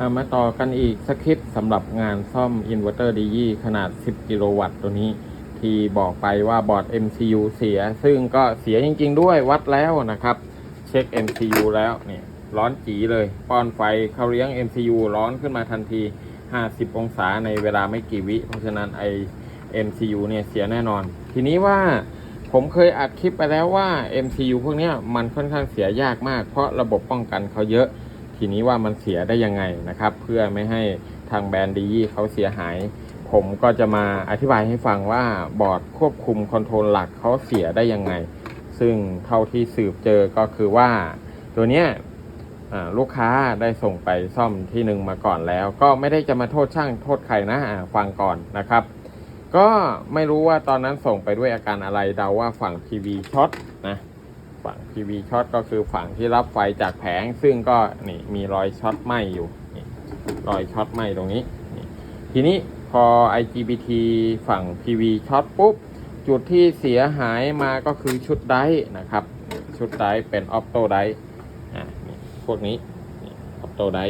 อะมาต่อกันอีกสคริปต์สำหรับงานซ่อมอินเวอร์เตอร์ดียี่ขนาด 10 กิโลวัตต์ตัวนี้ ที่บอกไปว่าบอร์ด MCU เสีย ซึ่งก็เสียจริง ๆ ด้วยวัดแล้วนะครับ เช็ค MCU แล้วเนี่ยร้อนจีเลย ป้อนไฟเข้าเลี้ยง MCU ร้อนขึ้นมาทันที 50 องศาในเวลาไม่กี่วิ เพราะฉะนั้นไอ MCU เนี่ยเสียแน่นอน ทีนี้ว่าผมเคยอัดคลิปไปแล้วว่า MCU พวกนี้มันค่อนข้างเสียยากมาก เพราะระบบป้องกันเขาเยอะ ทีนี้ว่ามันเสียได้ยังไงนะครับ เพื่อไม่ให้ทางแบรนด์ดีเขาเสียหาย ผมก็จะมาอธิบายให้ฟังว่าบอร์ดควบคุมคอนโทรลหลักเขาเสียได้ยังไง ซึ่งเท่าที่สืบเจอก็คือว่า ตัวเนี้ยลูกค้าได้ส่งไปซ่อมที่หนึ่งมาก่อนแล้ว ก็ไม่ได้จะมาโทษช่างโทษใครนะฟังก่อนนะครับ ก็ไม่รู้ว่าตอนนั้นส่งไปด้วยอาการอะไรเดาว่าฝั่ง PV ช็อตนะ ฝั่ง PV ช็อตก็คือฝั่งที่รับไฟจากแผง ซึ่งก็นี่มีรอยช็อตไหมอยู่รอยช็อตไหมตรงนี้ ทีนี้พอ IGBT ฝั่ง PV ช็อตปุ๊บ จุดที่เสียหายมาก็คือชุดไดนะครับ ชุดไดเป็นออ t โตไดร์อ่าพวกนี้ออ t โตได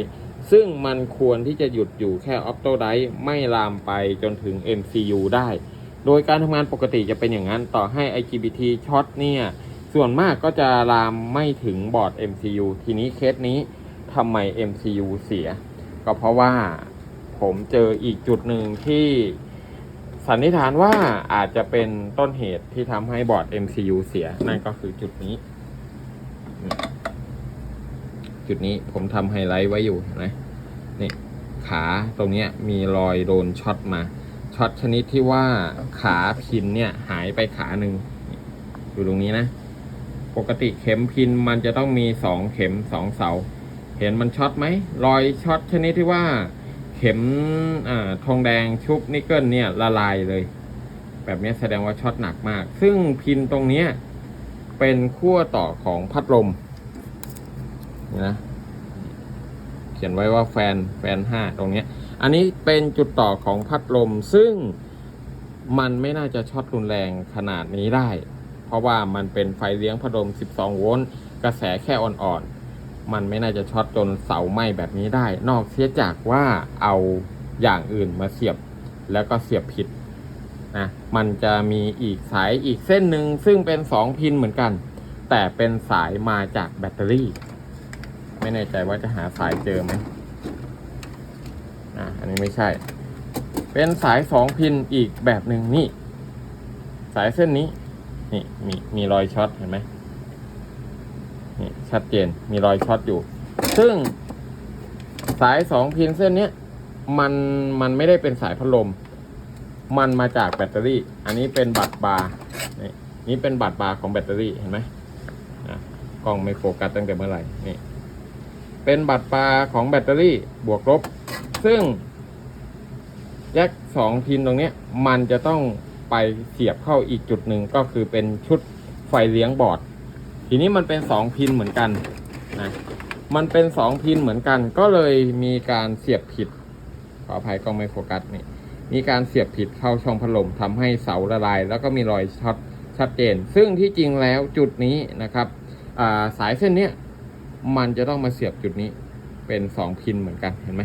ซึ่งมันควรที่จะหยุดอยู่แค่ออ t โตไดไม่ลามไปจนถึง MCU ได้ โดยการทำงานปกติจะเป็นอย่างนั้นต่อให้ IGBT ช็อตเนี่ย ส่วนมากก็จะลามไม่ถึงบอร์ด MCU ทีนี้เคสนี้ทำไม MCU เสีย ก็เพราะว่าผมเจออีกจุดหนึ่งที่สันนิษฐานว่าอาจจะเป็นต้นเหตุที่ทำให้บอร์ด MCU เสีย นั่นก็คือจุดนี้ จุดนี้ผมทำไฮไลท์ไว้อยู่นไหมนี่ขาตรงนี้มีรอยโดนช็อตมาช็อตชนิดที่ว่าขาพินเนี่ยหายไปขาหนึ่งอยู่ตรงนี้นะ ปกติเข็มพินมันจะต้องมีสองเข็มสองเสา เห็นมันช็อตไหมรอยช็อตชนิดที่ว่าเข็มอ่าทองแดงชุบนิกเกิลเนี่ยละลายเลย แบบนี้แสดงว่าช็อตหนักมาก ซึ่งพินตรงนี้เป็นขั้วต่อของพัดลมนะเขียนไว้ว่าแฟนแฟนห้าตรงนี้อันนี้เป็นจุดต่อของพัดลมซึ่งมันไม่น่าจะช็อตรุนแรงขนาดนี้ได้ เพราะว่ามันเป็นไฟเลี้ยงพัดลม 12 โวลต์กระแสแค่อ่อนๆ มันไม่น่าจะช็อตจนเสาไหม้แบบนี้ได้ นอกเสียจากว่าเอาอย่างอื่นมาเสียบแล้วก็เสียบผิดนะมันจะมีอีกสายอีกเส้นหนึ่งซึ่งเป็น 2 พินเหมือนกัน แต่เป็นสายมาจากแบตเตอรี่ ไม่แน่ใจว่าจะหาสายเจอไหมอะอันนี้ไม่ใช่ เป็นสาย 2 พินอีกแบบหนึ่งนี่ สายเส้นนี้ นี่มีมีรอยช็อตเห็นไหมนี่ชัดเจนมีรอยช็อตอยู่ ซึ่งสายสองพินเส้นเนี้ยมันมันไม่ได้เป็นสายพัดลม มันมาจากแบตเตอรี่ อันนี้เป็นบัตรบาร์นี่นี่เป็นบัตรบาร์ของแบตเตอรี่เห็นไหมอะกล้องไม่โฟกัสตั้งแต่เมื่อไหร่นี่เป็นบัตรบาร์ของแบตเตอรี่บวกลบ ซึ่งแยกสองพินตรงเนี้ยมันจะต้อง ไปเสียบเข้าอีกจุดหนึ่งก็คือเป็นชุดไฟเลี้ยงบอร์ด ทีนี้มันเป็นสองพินเหมือนกันนะมันเป็นสองพินเหมือนกัน ก็เลยมีการเสียบผิดขออภัยกล้องไม่โฟกัสนี่มีการเสียบผิดเข้าช่องพัดลมทำให้เสาละลาย แล้วก็มีรอยช็อตชัดเจน ซึ่งที่จริงแล้วจุดนี้นะครับาสายเส้นนี้มันจะต้องมาเสียบจุดนี้เป็นสองพินเหมือนกันเห็นไหม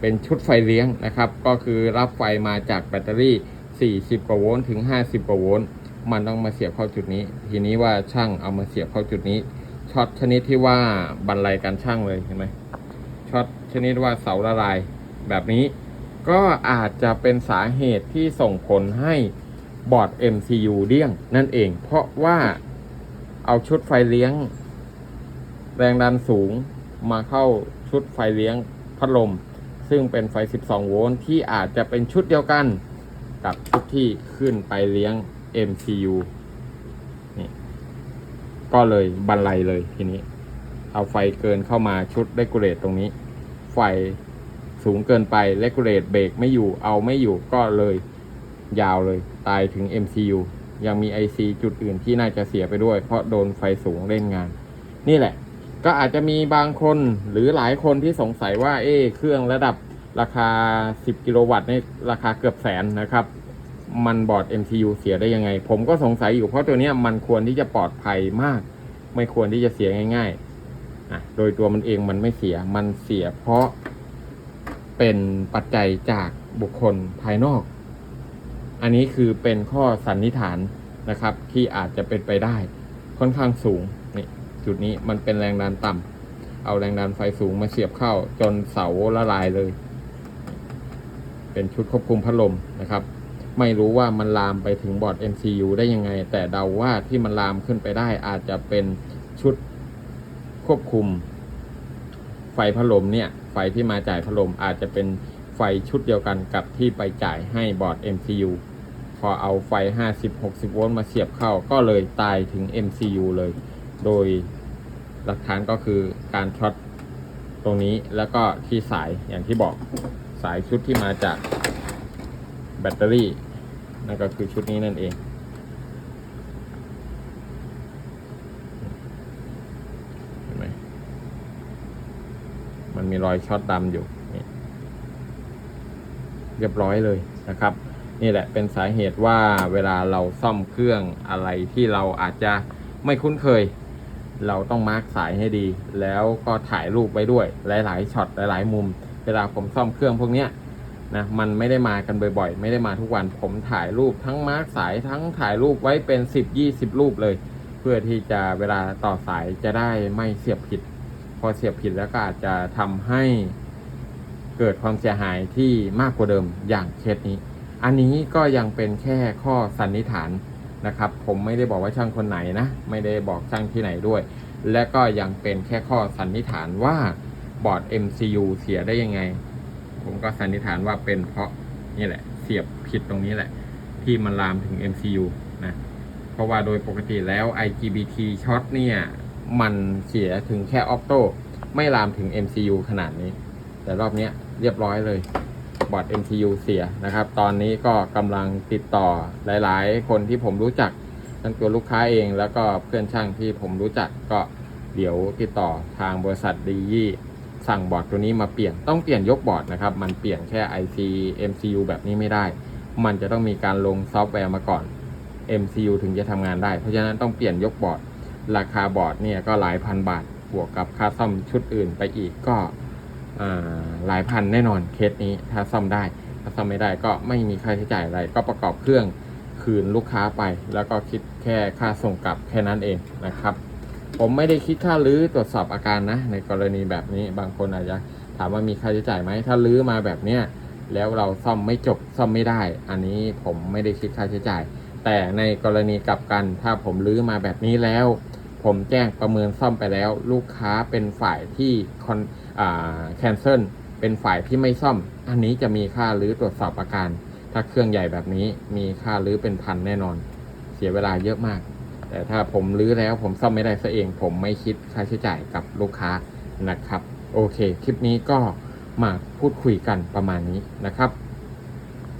เป็นชุดไฟเลี้ยงนะครับ ก็คือรับไฟมาจากแบตเตอรี่ 40กว่าโวลต์ถึง 50กว่าโวลต์มันต้องมาเสียบเข้าจุดนี้ ทีนี้ว่าช่างเอามาเสียบเข้าจุดนี้ช็อตชนิดที่ว่าบรรลัยการช่างเลยเห็นไหมช็อตชนิดว่าเสาละลายแบบนี้ ก็อาจจะเป็นสาเหตุที่ส่งผลให้บอร์ด MCU เดี้ยงนั่นเอง เพราะว่าเอาชุดไฟเลี้ยง แรงดันสูงมาเข้าชุดไฟเลี้ยงพัดลม ซึ่งเป็นไฟ 12 โวลต์ที่อาจจะเป็นชุดเดียวกันกับชุดที่ขึ้นไปเลี้ยง MCU นี่ก็เลยบรรลัยเลยทีนี้ เอาไฟเกินเข้ามาชุดเลกูเลตตรงนี้ ไฟสูงเกินไปเลกูเลตเบรกไม่อยู่เอาไม่อยู่ก็เลยยาวเลยตายถึง MCU ยังมี IC จุดอื่นที่น่าจะเสียไปด้วย เพราะโดนไฟสูงเล่นงาน นี่แหละ ก็อาจจะมีบางคนหรือหลายคนที่สงสัยว่าเอ๊เครื่องระดับราคา 10 กิโลวัตต์ในราคาเกือบแสนนะครับ มันบอร์ด MCU เสียได้ยังไง ผมก็สงสัยอยู่เพราะตัวนี้มันควรที่จะปลอดภัยมาก ไม่ควรที่จะเสียง่ายๆอะโดยตัวมันเองมันไม่เสีย มันเสียเพราะเป็นปัจจัยจากบุคคลภายนอก อันนี้คือเป็นข้อสันนิษฐานนะครับ ที่อาจจะเป็นไปได้ค่อนข้างสูง จุดนี้มันเป็นแรงดันต่ำเอาแรงดันไฟสูงมาเสียบเข้าจนเสาละลายเลย เป็นชุดควบคุมพัดลมนะครับ ไม่รู้ว่ามันลามไปถึงบอร์ด MCU ได้ยังไง แต่เดาว่าที่มันลามขึ้นไปได้อาจจะเป็นชุดควบคุม ไฟพัดลมเนี่ย ไฟที่มาจ่ายพัดลมอาจจะเป็นไฟชุดเดียวกันกับที่ไปจ่ายให้บอร์ด MCU พอเอาไฟ 50-60 โวลต์มาเสียบเข้าก็เลยตายถึง MCU เลย โดย หลักฐานก็คือการช็อตตรงนี้แล้วก็ที่สายอย่างที่บอกสายชุดที่มาจากแบตเตอรี่นั่นก็คือชุดนี้นั่นเอง เห็นไหมมันมีรอยช็อตดำอยู่นี่เรียบร้อยเลยนะครับ นี่แหละเป็นสาเหตุว่าเวลาเราซ่อมเครื่องอะไรที่เราอาจจะไม่คุ้นเคย เราต้องมาร์กสายให้ดี แล้วก็ถ่ายรูปไว้ด้วยหลาย ๆช็อตหลาย ๆ มุม เวลาผมซ่อมเครื่องพวกเนี้ยนะมันไม่ได้มากันบ่อยๆ ไม่ได้มาทุกวันผมถ่ายรูปทั้งมาร์กสายทั้งถ่ายรูปไว้เป็น 10 20 รูปเลย เพื่อที่จะเวลาต่อสายจะได้ไม่เสียบผิด พอเสียบผิดแล้วก็อาจจะทำให้เกิดความเสียหายที่มากกว่าเดิมอย่างเคสนี้ อันนี้ก็ยังเป็นแค่ข้อสันนิษฐาน นะครับ ผมไม่ได้บอกว่าช่างคนไหนนะ ไม่ได้บอกช่างที่ไหนด้วย และก็ยังเป็นแค่ข้อสันนิษฐานว่าบอร์ด MCU เสียได้ยังไง ผมก็สันนิษฐานว่าเป็นเพราะนี่แหละ เสียบผิดตรงนี้แหละ ที่มันลามถึง MCU นะ เพราะว่าโดยปกติแล้ว IGBT ช็อตเนี่ย มันเสียถึงแค่ออ t โตไม่ลามถึง MCU ขนาดนี้ แต่รอบนี้เรียบร้อยเลย บอร์ด MCU เสียนะครับ ตอนนี้ก็กำลังติดต่อหลาย ๆ คนที่ผมรู้จักทั้งตัวลูกค้าเอง แล้วก็เพื่อนช่างที่ผมรู้จักก็เดี๋ยวติดต่อทางบริษัทดียี่สั่งบอร์ดตัวนี้มาเปลี่ยนต้องเปลี่ยนยกบอร์ดนะครับ มันเปลี่ยนแค่ IC MCU แบบนี้ไม่ได้ มันจะต้องมีการลงซอฟต์แวร์มาก่อน MCU ถึงจะทำงานได้ เพราะฉะนั้นต้องเปลี่ยนยกบอร์ด ราคาบอร์ดเนี่ยก็หลายพันบาทบวกกับค่าซ่อมชุดอื่นไปอีกก็ หลายพันแน่นอนเคสนี้ถ้าซ่อมได้ ถ้าซ่อมไม่ได้ก็ไม่มีค่าใช้จ่ายอะไร ก็ประกอบเครื่องคืนลูกค้าไป แล้วก็คิดแค่ค่าส่งกลับแค่นั้นเองนะครับ ผมไม่ได้คิดค่าลื้อตรวจสอบอาการนะ ในกรณีแบบนี้บางคนอาจจะถามว่ามีค่าใช้จ่ายไหมถ้าลื้อมาแบบเนี้ยแล้วเราซ่อมไม่จบซ่อมไม่ได้ อันนี้ผมไม่ได้คิดค่าใช้จ่าย แต่ในกรณีกลับกัน ถ้าผมลื้อมาแบบนี้แล้ว ผมแจ้งประเมินซ่อมไปแล้ว ลูกค้าเป็นฝ่ายที่คอน แคนเซิลเป็นฝ่ายที่ไม่ซ่อม อันนี้จะมีค่ารื้อตรวจสอบอาการ ถ้าเครื่องใหญ่แบบนี้มีค่ารื้อเป็นพันแน่นอน เสียเวลาเยอะมาก แต่ถ้าผมรื้อแล้วผมซ่อมไม่ได้ซะเอง ผมไม่คิดค่าใช้จ่ายกับลูกค้านะครับ โอเค คลิปนี้ก็มาพูดคุยกันประมาณนี้นะครับ